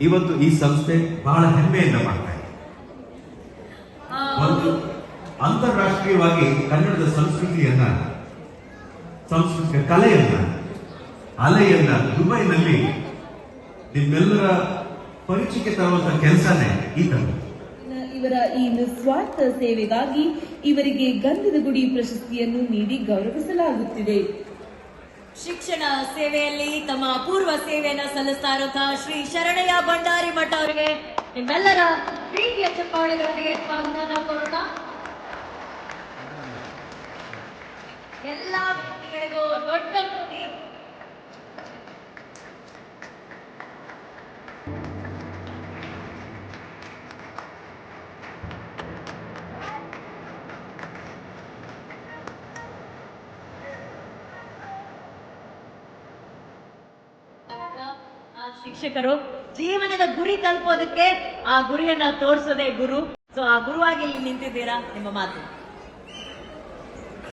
ಇವತ್ತು ಈ ಸಂಸ್ಥೆ ಬಹಳ ಹೆಮ್ಮೆಯಿಂದ ಮಾಡ್ತಾ ಇದೆ. ಒಂದು ಅಂತಾರಾಷ್ಟ್ರೀಯವಾಗಿ ಕನ್ನಡದ ಸಂಸ್ಕೃತಿಯನ್ನ ಸಂಸ್ಕೃತಿಯ ಕಲೆಯನ್ನ ಅಲೆಯನ್ನ ದುಬೈನಲ್ಲಿ ನಿಮ್ಮೆಲ್ಲರ ಪರಿಚಯಕ್ಕೆ ತರುವಂತ ಕೆಲಸನೇ ಈ ತಂಡ ಇವರ ಈ ನಿಸ್ವಾರ್ಥ ಸೇವೆಗಾಗಿ ಇವರಿಗೆ ಗಂಧದ ಗುಡಿ ಪ್ರಶಸ್ತಿಯನ್ನು ನೀಡಿ ಗೌರವಿಸಲಾಗುತ್ತಿದೆ. ಶಿಕ್ಷಣ ಸೇವೆಯಲ್ಲಿ ತಮ್ಮ ಅಪೂರ್ವ ಸೇವೆಯನ್ನ ಸಲ್ಲಿಸ್ತಾ ಇರುವಂತಹ ಶ್ರೀ ಶರಣಯ್ಯ ಭಂಡಾರಿ ಮಠ ಅವರಿಗೆ ನಿಮ್ಮೆಲ್ಲರ ಪ್ರೀತಿಯ ಚಪ್ಪಾಳೆಗಳೊಂದಿಗೆ ಸ್ವಾಗತ ಕೋರೋಣ ಎಲ್ಲ ವ್ಯಕ್ತಿಗಳಿಗೂ ದೊಡ್ಡ ಶಿಕ್ಷಕರು, ಜೀವನದ ಗುರಿ ತಲುಪೋದಕ್ಕೆ ಆ ಗುರಿಯನ್ನ ತೋರಿಸೋದೇ ಗುರು. ಸೊ ಆ ಗುರುವಾಗಿ ಇಲ್ಲಿ ನಿಂತಿದ್ದೀರಾ ನಿಮ್ಮ ಮಾತು.